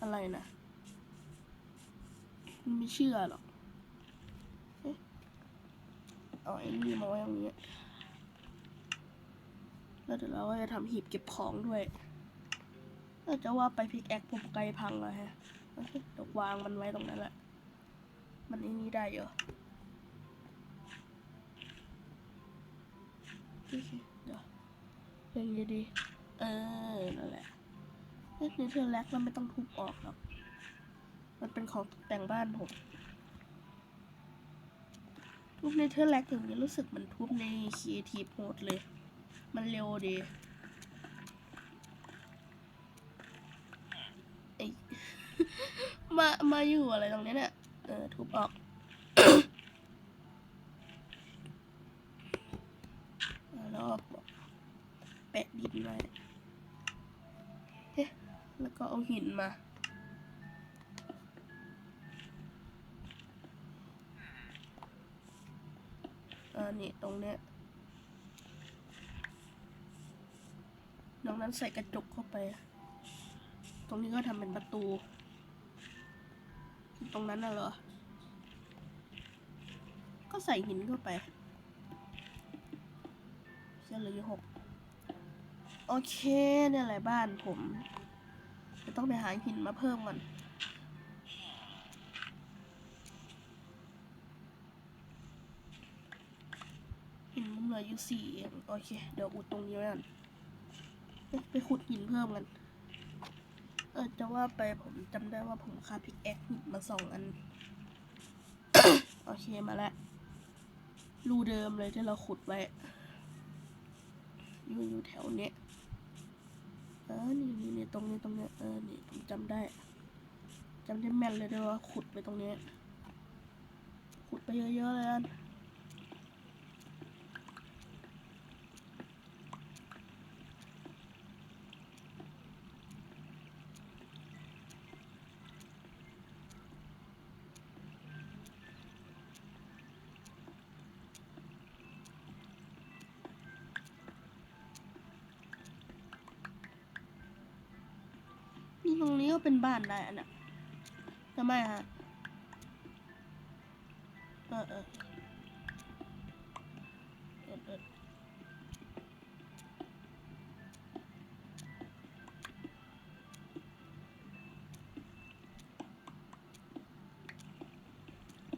อะไรนะมันไม่เชื่อหรอกเอาไอ้นี่มาไว้ตรงนี้แล้วเดี๋ยวเราก็จะทำหีบเก็บของด้วยเราจะว่าไปพิกแอคผมไกลพังเลยฮะโอเดี๋ยววางมันไว้ตรงนั้นแหละ มันไอ้นี่ได้เหรอเดี๋ยวเพลงดี เออ นั่นแหละ เอ๊ะนี่เธอแลกแล้วไม่ต้องทุบออกหรอก มันเป็นของตกแต่งบ้านผม ทุบในเธอแลกถึงนี้รู้สึกเหมันทุบในครีเอทีฟโหดเลย มันเร็วดีไอมา มาอยู่อะไรตรงนี้เนี่ย เออ ทุบออกแล้วแปะดินไว้ แล้วก็เอาหินมาอ่านี่ตรงเนี้ยดังนั้นใส่กระจกเข้าไป ตรงนี้ก็ทำเป็นประตู ตรงนั้นน่ะเหรอ ก็ใส่หินเข้าไปเส้นเลยหกโอเคเนี่ยแหละบ้านผม ต้องไปหาหินมาเพิ่มมันหินมันเหลืออยู่สี่เองโอเค เดี๋ยวอุดตรงนี้ไว้ก่อนไปขุดหินเพิ่มกัน เออจะว่าไปผมจำได้ว่าผมคาพิกแอคหินมาสองอัน โอเคมาแล้วรูเดิมเลยที่เราขุดไว้ อยู่อยู่แถวเนี้ย ออนี่นี่นี่ตรงนี้ตรงนี้เออนี่ผมจำได้จำได้แม่นเลยด้วยว่าขุดไปตรงนี้ ขุดไปเยอะๆเลยอันนี่ เป็นบ้านได้อันน่ะทำไมฮะเออเออเออเออ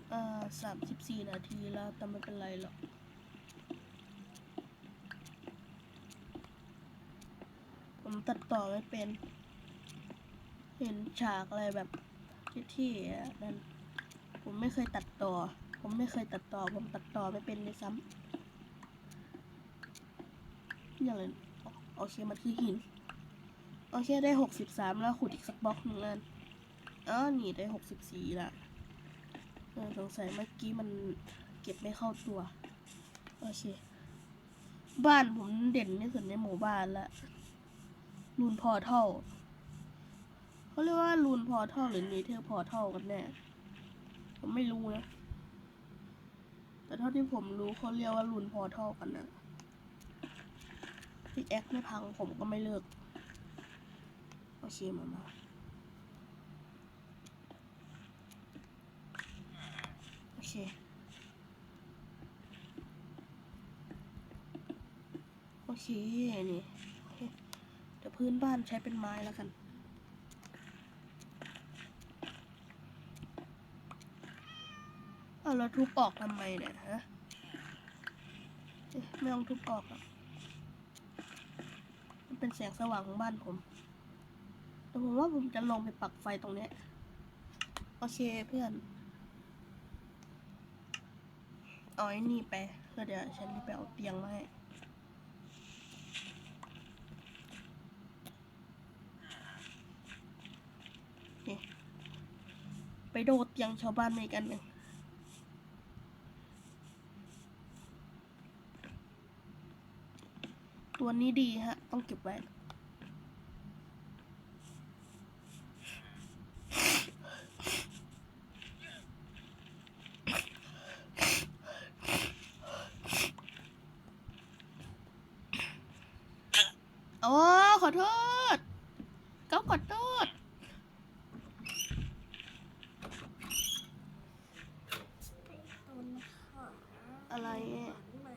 เออสามสิบสี่นาทีแล้ว แต่ไม่เป็นไรหรอกผมตัดต่อไม่เป็น เห็นฉากอะไรแบบที่ๆอ่นั่นผมไม่เคยตัดต่อ ผมไม่เคยตัดต่อ ผมตัดต่อไม่เป็นเลยซ้ำอย่างไรโอเคมันคือหิน โอเคได้หกสิบสามแล้วขุดอีกสักบล็อกหนึ่งแล้วอ๋อนี่ได้หกสิบสี่ละสงสัยเมื่อกี้มันเก็บไม่เข้าตัว โอเค บ้านผมเด่นที่สุดในหมู่บ้านละรูนพอเท่า เขาเรียกว่ารูนพอเท่าหรือเนเธอร์พอเท่ากันแน่ ผมไม่รู้นะ แต่เท่าที่ผมรู้เขาเรียกว่ารูนพอเท่ากันนะพี่แอคไม่พังผมก็ไม่เลิก โอเคมามาโอเคโอเคนี่โอเคเดี๋ยวพื้นบ้านใช้เป็นไม้แล้วกัน เอาทุบออกทำไมเนี่ยฮะไม่ต้องทุบออกหรอกมันเป็นแสงสว่างของบ้านผม แต่ผมว่าผมจะลงไปปักไฟตรงนี้ โอเคเพื่อน เอาไอ้นี่ไปเพื่อเดี๋ยวฉันไปเอาเตียงมาให้ไปโดดเตียงชาวบ้านในกันหนึ่ง ตัวนี้ดีฮะ ต้องเก็บไว้ โอ้ขอโทษ ก็ขอโทษ ต้นขา อะไรอะ ใหม่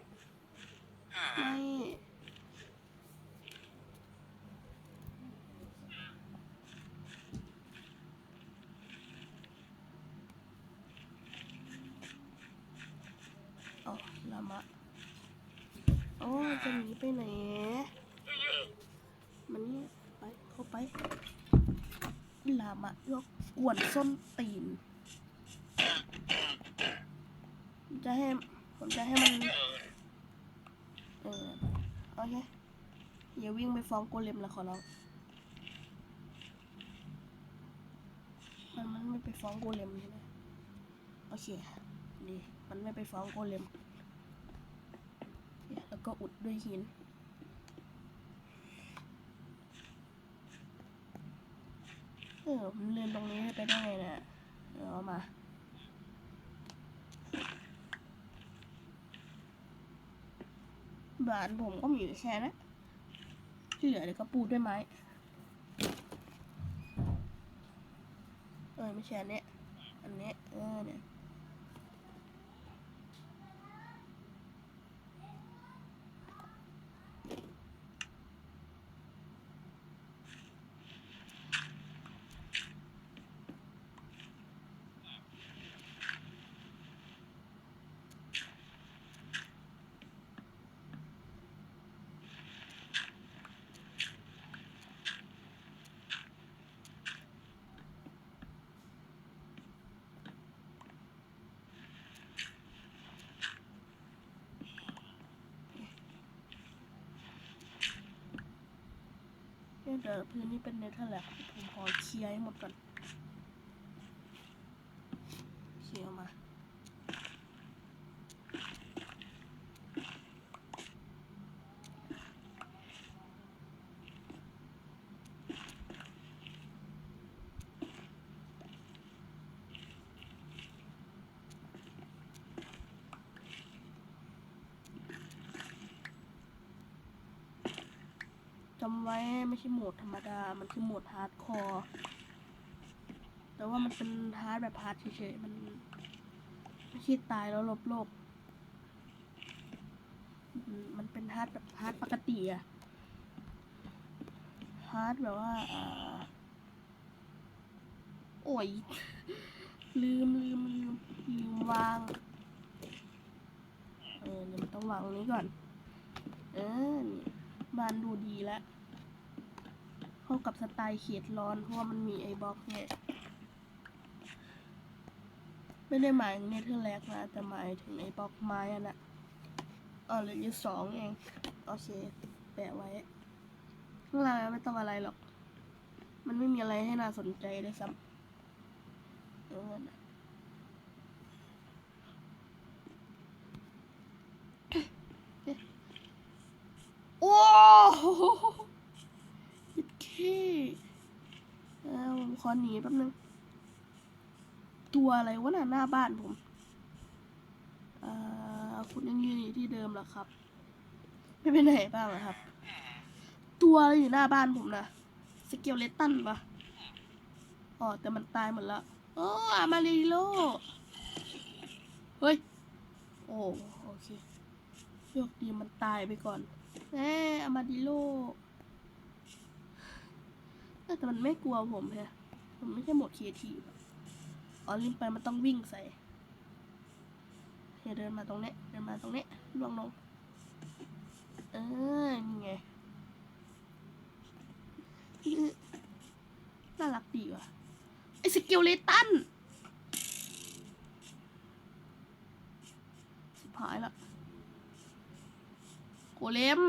ไม่เอาลามะโอ้จะหนีไปไหน มันนี่ไป เข้า ไปลามะยกกวนส้นตีน จะให้ ผมจะให้มัน เออโอเคอย่าวิ่งไปฟ้องโกเลมละขอร้องมันมันไม่ไปฟ้องโกเลมใช่ไหมโอเคนี่มันไม่ไปฟ้องโกเลมแล้วก็อุดด้วยหิน เออผมเรียนตรงนี้ไปได้เนี่ยเดี๋ยเอามาบ้านผมก็มีอยู่แค่นะที่เหลือเดี๋ยวก็ปูด้วยไม้เออไม่ใช่อันเนี้ยอันเนี้ยเออเนี่ย เนี่ยเดี๋ยวพื้นนี้เป็นเนเธอร์แลนด์ผมขอเคลียร์ให้หมดก่อนเคลียร์มา จำไว้ไม่ใช่โหมดธรรมดา มันคือโหมดฮาร์ดคอร์ แต่ว่ามันเป็นฮาร์ดแบบฮาร์ดเฉยๆ มันไม่ใช่ตายแล้วลบโลก มันเป็นฮาร์ดแบบฮาร์ดปกติอะฮาร์ดแบบว่าอ่าโอ้ย ลืมลืมลืมลืมวาง เออเดี๋ยวต้องวางตรงนี้ก่อน เออนี่บ้านดูดีแล้ว เข้ากับสไตล์เขตร้อน เพราะว่ามันมีไอ้บล็อกเนี่ย ไม่ได้หมายถึงเนเธอร์แลนด์นะแต่หมายถึงไอ้บล็อกไม้อะนะอ๋อเหลืออยู่สองเอง โอเค แปะไว้ข้างล่างไม่ต้องอะไรหรอก มันไม่มีอะไรให้น่าสนใจเลยซ้ำเออนะโอ้ โหยิดเออผมขอหนีแป๊บนึง ตัวอะไรวะน่ะหน้าบ้านผมอ่าคุณยังยืนอยู่ที่เดิมเหรอครับ ไม่ไปไหนบ้างเหรอครับ ตัวอะไรอยู่หน้าบ้านผมนะสเกลเลตันปะอ๋อแต่มันตายหมดแล้วโอ้อามาริโลเฮ้ย โอ้โอเคโชคดีมันตายไปก่อนแหมอามาดิโล แต่มันไม่กลัวผมแฮะผมไม่ใช่โหมดครีเอทีฟออลิมไปมันต้องวิ่งใส่เฮเดินมาตรงนี้เดินมาตรงนี้ล่วงลง เออ นี่ไงน่ารักดีว่ะ ไอสกิลเลตันสิบหายละโกเลม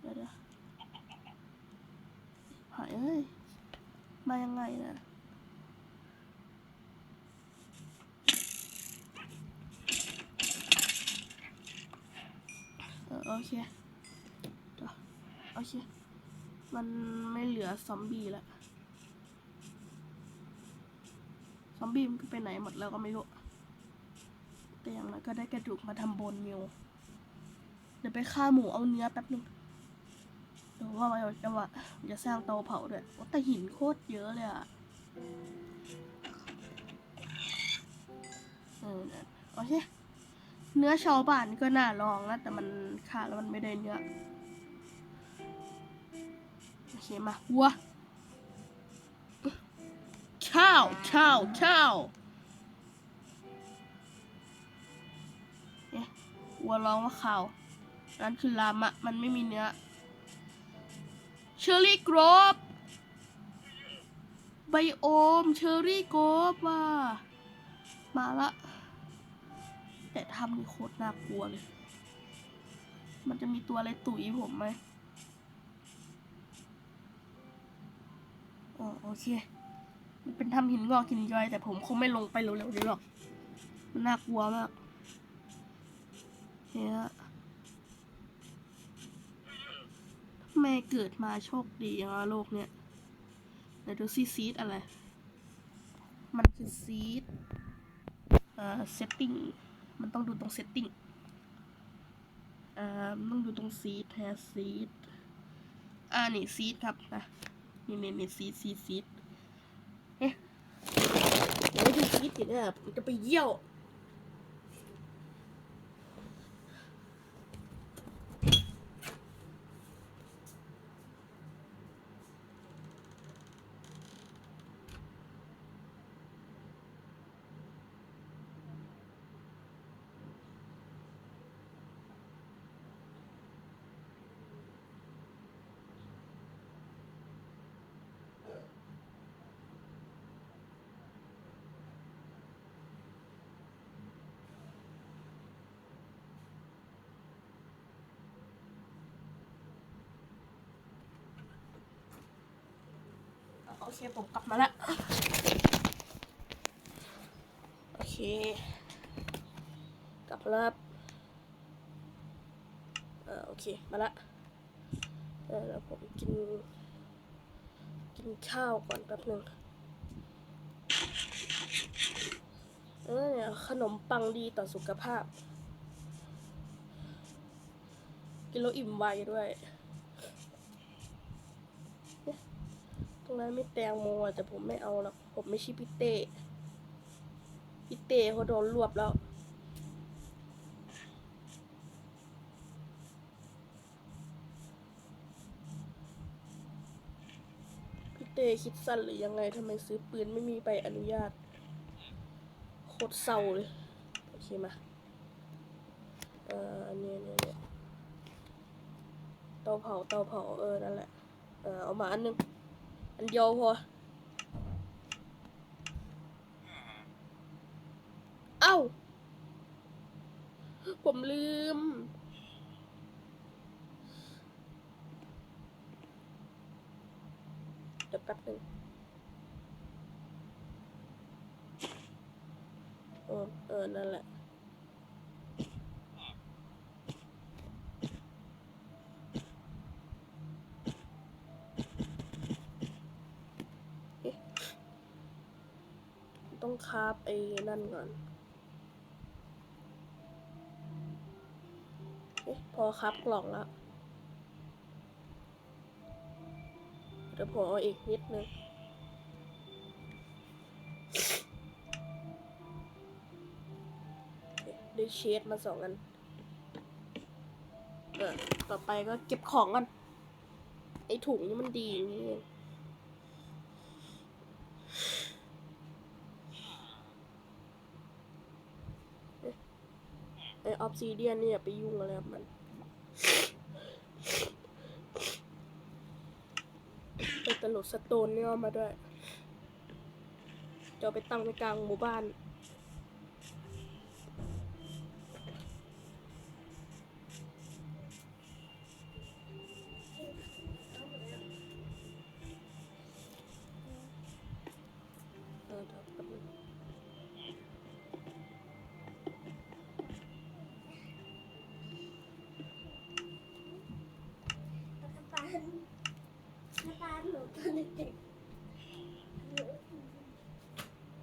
เดี๋ยวเดี๋ยวหายเอ้ย มายังไงนะเออโอเคโอเค มันไม่เหลือซอมบี้แล้วซอมบี้มันไปไหนหมดแล้วก็ไม่รู้ แต่อย่างนั้นก็ได้กระดูกมาทำโบนมิว เดี๋ยวไปฆ่าหมูเอาเนื้อแป๊บนึง หรือว่ามันจะว่าจะสร้างเตาเผาด้วยแต่หินโคตรเยอะเลยอะเออเนี่ยโอเค เนื้อชาวบ้านก็น่าลองนะ แต่มันขาดแล้วมันไม่ได้เนื้อโอเคมาวัวข้าวข้าวข้าวเอ๊ะวัวร้องว่าข้าวนั่นคือลามะ มันไม่มีเนื้อ เชอร์รี่กรอบไบโอมเชอร์รี่กรอบว่ะมาละ แต่ทำนี่โคตรน่ากลัวเลย มันจะมีตัวอะไรตุ๋ยผมไหมอ๋อโอเค มันเป็นทำหินงอกหินย้อย แต่ผมคงไม่ลงไปเร็วๆนี้หรอก มันน่ากลัวมากเนี่ย ทำไมเกิดมาโชคดีอย่าะโลกเนี่ยเดี๋ยวดูซีซีดอะไร มันคือซีดเอ่อ setting มันต้องดูตรง setting เอ่อต้องดูตรง seed แฮะ seed อ่านี่ seed ครับนะนี่นี่นี่ seed seed seed เอ๊ะเดี๋ยวดู seed อยู่เนี่ยผมจะไปเยี่ยว อเคผมกลับมาแล้วโอเค กลับแล้วเออโอเคมาละเออแล้วผมกิน กินข้าวก่อนแป๊บหนึ่งเออเนี่ยขนมปังดีต่อสุขภาพ กินแล้วอิ่มไวด้วย รงนั้นไม่แตงโมแต่ผมไม่เอาหรอกผมไม่ใช่พี่เต้พี่เต้เขาโดนรวบแล้วพี่เต้คิดสั้นหรือยังไงทำไมซื้อปืนไม่มีใบอนุญาตโคตรเศร้าเลยโอเคมาเอ่ออันนี้เนี่ยเนี่ยเตาเผาเตาเผาเออนั่นแหละเออเอามาอันนึง อันเดียวพอ เอ้า ผมลืม เดี๋ยวแป๊บหนึงเออเออ นั่นแหละ คาบไอ้นั่นก่อนเอ๊ะพอคราบกล่องแล้วเดี๋ยวผมเอาอีกนิดนึงได้เชดมาสองอันต่อไปก็เก็บของกัน ไอ้ถุงนี่มันดีอย่างนี่ ออฟซีเดียนเนี่ยไปยุ่งอะไรกับมันไปตลดสโตนเนี่ยมาด้วย จะไปตั้งไว้กลางหมู่บ้านเออ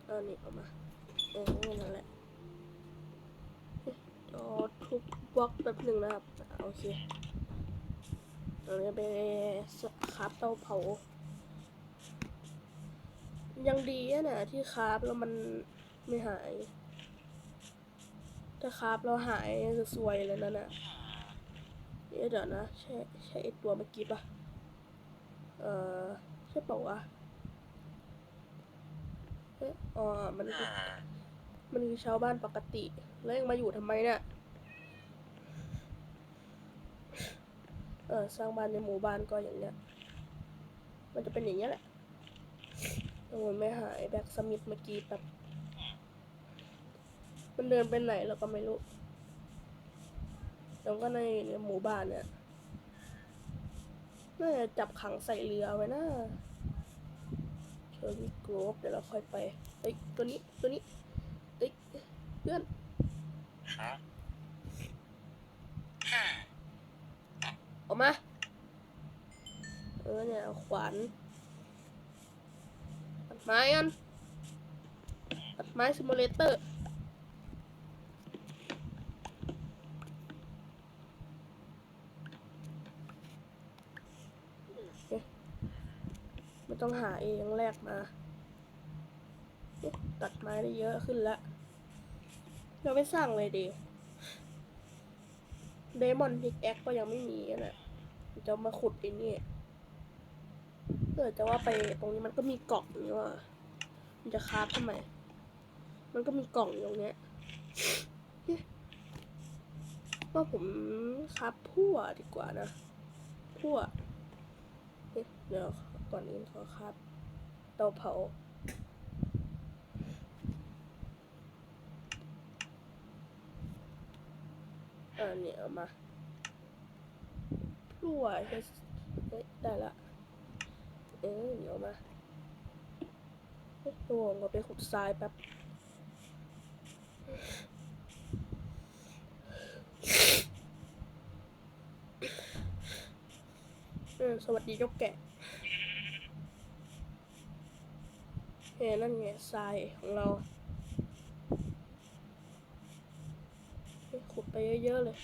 เออนี่เอามา เออนั่นแหละเดี๋ยวทุบบล็อกแป๊บหนึ่งนะครับ โอเคอันนี้ไปคราฟเตาเผา ยังดีนะที่คราฟแล้วมันไม่หาย ถ้าคราฟแล้วหายจะซวยเลยนั่นน่ะเดี๋ยวนะ ใช่ใช่ไอตัวเมื่อกี้ปะเออ ช่เปล่าวะเอ๊ะอ๋อ มันคือมันคือชาวบ้านปกติ แล้วยังมาอยู่ทำไมเนี่ย เออ สร้างบ้านในหมู่บ้านก็อย่างเนี้ย มันจะเป็นอย่างเงี้ยแหละโอ้ยไม่หายแบ็กสมิธเมื่อกี้แบบมันเดินไปไหนเราก็ไม่รู้แล้วก็ในในหมู่บ้านเนี่ยน่าจะจับขังใส่เรือไว้นะ เชอร์วิโกรฟเดี๋ยวเราค่อยไปเอ้ยตัวนี้ตัวนี้เอ้ยเพื่อนออกมา เออเนี่ยเอาขวานตัดไม้กันตัดไม้ซิมูเลเตอร์ ไม่ ต้องหาเองแลกมาตัดไม้ได้เยอะขึ้นแล้วเราไม่สร้างเลยดีเดมอนพิกแอคก็ยังไม่มีอะนะจะมาขุดไอ้นี่เออจะว่าไปตรงนี้มันก็มีกล่องนี่ว่า มันจะคาฟทำไม มันก็มีกล่องอยู่ตรงเนี้ยว่าผมคราฟพั่วดีกว่านะพั่วเดี๋ยว ก่อนอื่นขอคราฟเตาเผาอ่าเนี่ยเอามาพลั่วเฮ้ยเฮ้ยได้ละ เออเดี๋ยวมาเฮ้ยโอ้เราไปขุดทรายแป๊บเออสวัสดีเจ้าแกะ เฮ้ยนั่นไงทรายของเราขุดไปเยอะๆเลย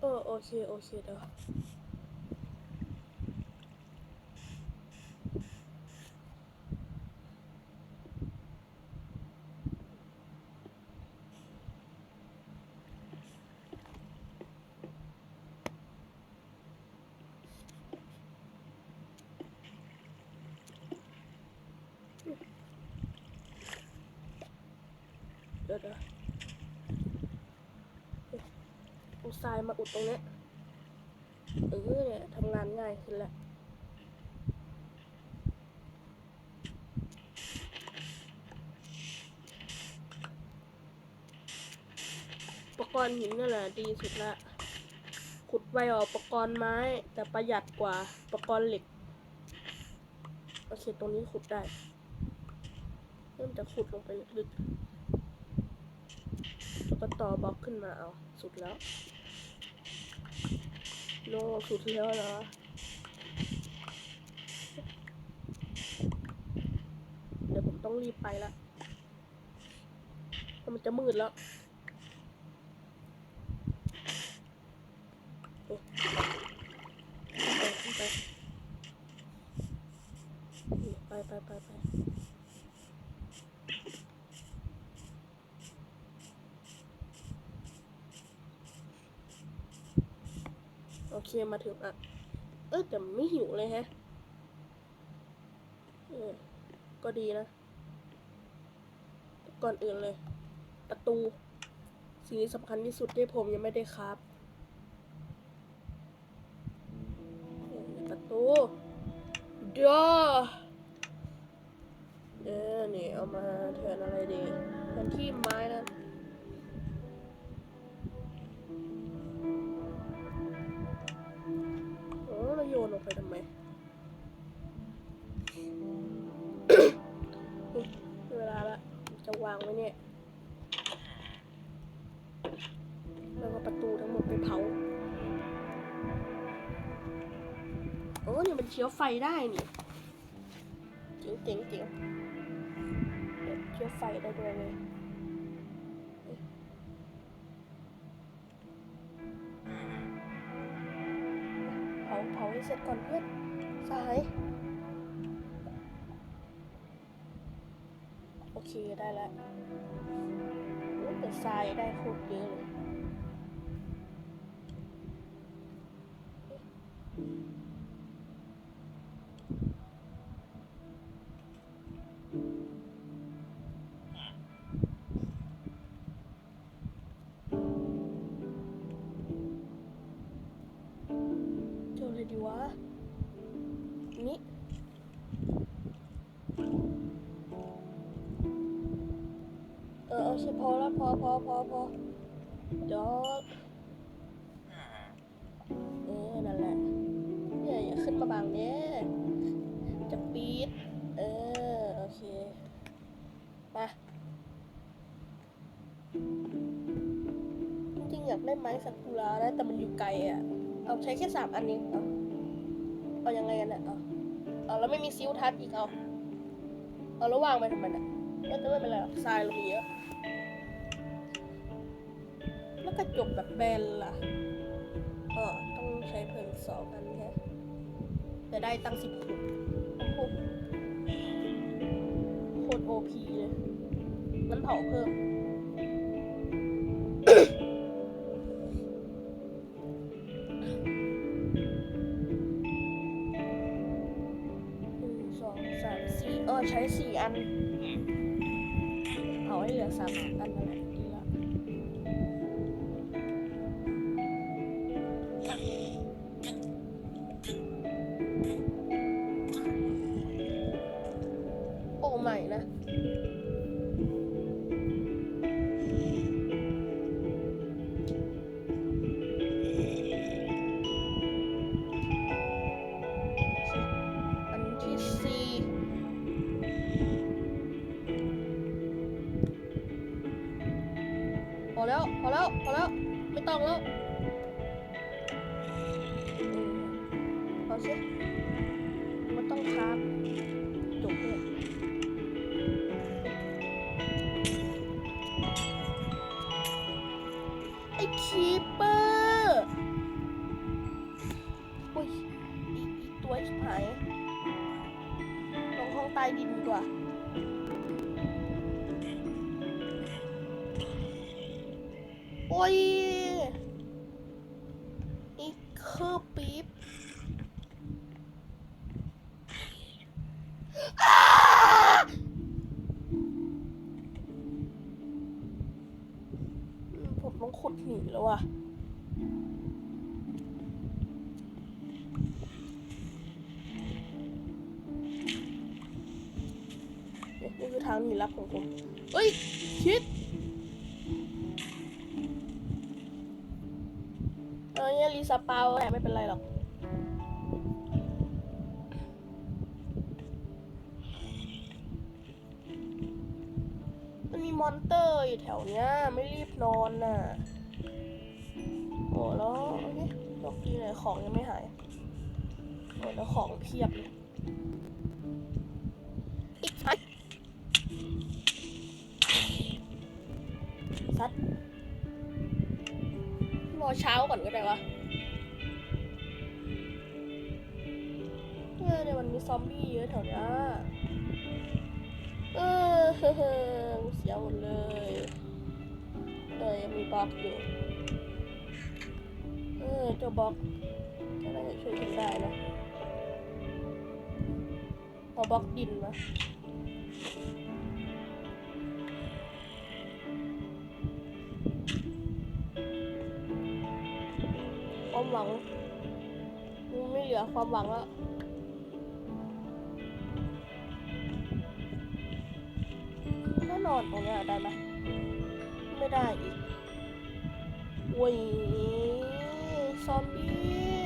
เออโอเค โอเคเดี๋ยวเดี๋ยวเดี๋ยวเฮ้ยเอายมาอุดตรงนี้ เออเนี่ยทำงานง่ายขึ้นแล้วอุปกรณ์หินนี่แหละดีสุดละ ขุดไวกว่าอุปกรณ์ไม้ แต่ประหยัดกว่าอุปกรณ์เหล็ก โอเค ตรงนี้ขุดได้ เริ่มจะขุดลงไปลึกๆแล้วก็ต่อบล็อกขึ้นมาเอา สุดแล้ว โลสุดแล้วเหรอเดี๋ยวผมต้องรีบไปละเพราะมันจะมืดแล้ว โอ้ขึ้นไปขึ้นไปไปไปไปไป คมาถึงอะ เออแต่ไม่หิวเลยแฮะ เออ ก็ดีนะ ก่อนอื่นเลย ประตู สิ่งที่สำคัญที่สุดที่ผมยังไม่ได้ครับประตูเด้อเออนี่เอามาแทนอะไรดีแทนที่ไม้นั่นางไว้เนี่ยแล้วก็ประตูทั้งหมดไปเผา โอ้เนี่ยมันเชื้อไฟได้นี่เจ๋งเจ๋งเจ๋งเดี๋ยวเชื่อไฟได้ด้วยเลยเผาเผาให้เสร็จก่อนเพื่อนสาย ได้แล้วโอ้แต่ทรายได้โคตรเยอะเลย พอพอพอพอพอเดี๋ยวเออนั่นแหละเนี่ยอย่าขึ้นมาบางเนี้ยจะปีดเออ โอเค มาจริงอยากได้ไม้สักุระนะแต่มันอยู่ไกลอะ เอาใช้แค่สามอันนี้เอาเอายังไงกันอะเอาเอาแล้วไม่มีซิลทัชอีกเอา เอาแล้ววางไปทำไมน่ะไม่ไม่เป็นไรหรอกทรายเรามีเยอะ กระจกแบบแบนล่ะเออต้องใช้เพิ่มสองอันแค่จะได้ตั้งสิบถุงโอ้โหโคตรโอพีเลยมันเผาเพิ่มหนึ่งสองสามสี่เออใช้สี่อัน เอาให้เหลือสามอัน โอ้ เพียบเลยอีกสัดสัดรอเช้าก่อนก็ได้วะเออในวันนี้ซอมบี้เยอะแถวนี้เออเฮ้อเสียหมดเลยเออยังมีบล็อกอยู่ เออเจ้าบล็อกจะได้ช่วยฉันได้นะ เอบล็อกดินมาความหวังมึงไม่เหลือความหวังแล้วถ้านอนตรงนี้ได้ไหมไม่ได้อีกโว้ยซอมบี้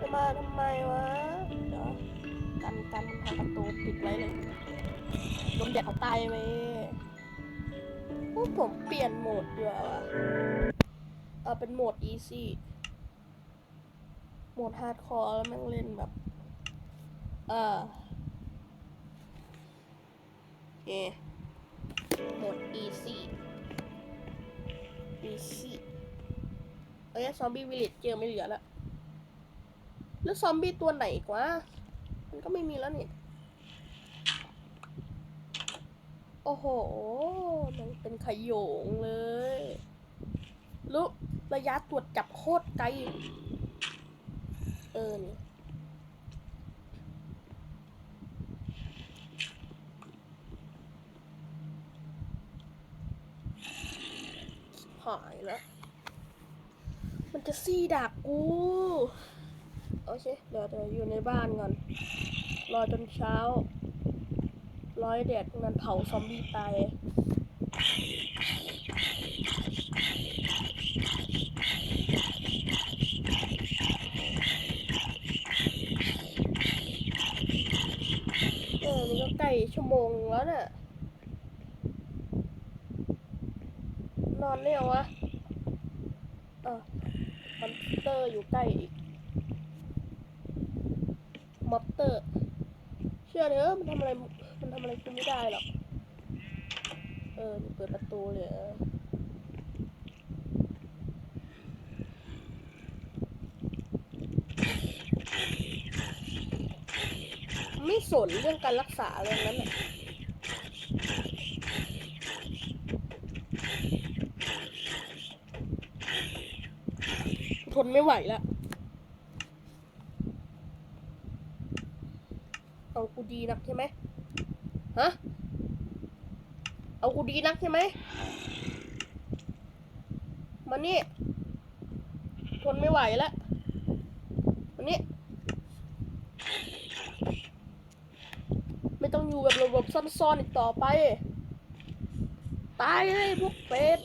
จะมาทำไมวะเดี๋ยว กันกันทางประตูปิดไว้เลยโดนแดดเอาตายไปพวกผมเปลี่ยนโหมดดีกว่าว่ะเอาเป็นโหมด easy โหมด hardcore แล้วแม่งเล่นแบบ เออเคโหมด easy easy เอ้ยซอมบี้วิลเลจเจอไม่เหลือแล้วแล้วซอมบี้ตัวไหนอีกวะ มันก็ไม่มีแล้วนี่ โอ้โห มันเป็นขยงเลยล้วระยะตรวจจับโคตรไกล เออนี่หายแล้ว มันจะซี่ดักกู โอเค เดี๋ยวเดี๋ยวอยู่ในบ้านก่อน รอจนเช้า ร้อยแดดมันเผาซอมบี้ตายเออนี่ก็ใกล้ชั่วโมงแล้วน่ะ นอนได้ยังวะอะมอนเตอร์อยู่ใกล้อีก มอเตอร์ เชื่อเนอะมันทำอะไร มันทำอะไรกูไม่ได้หรอก เออเปิดประตูเลยไม่สนเรื่องการรักษาอะไรนั้นแหละทนไม่ไหวแล้ว เอากู ดีนักใช่ไหมฮะ เอากูดีนักใช่ไหมมานี่ทนไม่ไหวแล้วมานี่ไม่ต้องอยู่แบบระบบซ่อนๆอีกต่อไป ตายเลยพวกเป็ด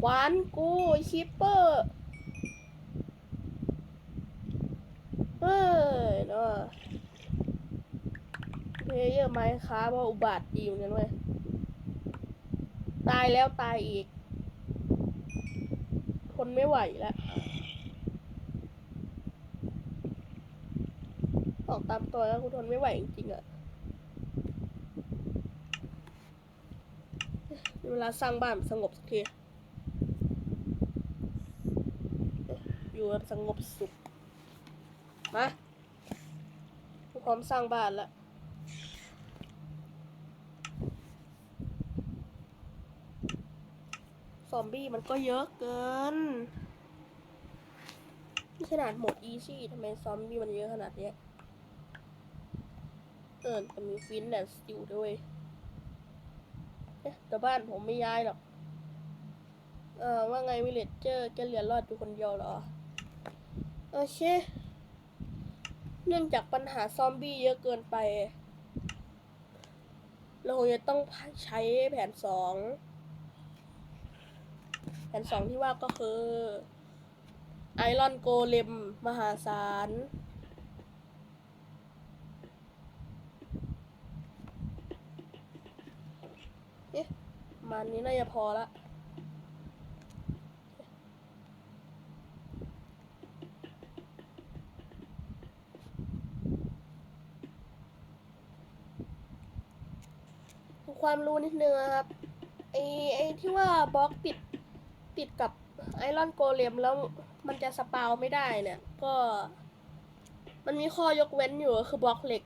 ขวา นกูชิปเปอร์เฮ้ยเนาะเพลเยอร์ไมค์ค้าว่าอุบาทดีเหมือนกันเว้ยตายแล้วตายอีก ทนไม่ไหวแล้ว ออกตามตัวแล้วกูทนไม่ไหวจริงๆอะเวลาสร้างบ้านสงบสักที อยู่แบบสงบสุข มากูพร้อมสร้างบ้านแล้วซอมบี้มันก็เยอะเกินนี่ขนาดหมดอีซี่ทำไมซอมบี้มันเยอะขนาดเนี้ยเออแต่มีฟินแลนด์สติลด้วยเอ๊ะแต่บ้านผมไม่ย้ายหรอก เออว่าไงวิลเลจเจอร์แกเหลือรอดอยู่คนเดียวเหรอ โอเค เนื่องจากปัญหาซอมบี้เยอะเกินไป เราจะต้องใช้แผนสอง แผนสองที่ว่าก็คือไอรอนโกเลมมหาศาลเอ๊ะมันนี้น่าจะพอละ ความรู้นิดนึงนะครับไอไอที่ว่าบล็อกติดติดกับไอรอนโกเลมแล้วมันจะสปาวไม่ได้เนี่ย ก็ มันมีข้อยกเว้นอยู่ก็คือบล็อกเหล็ก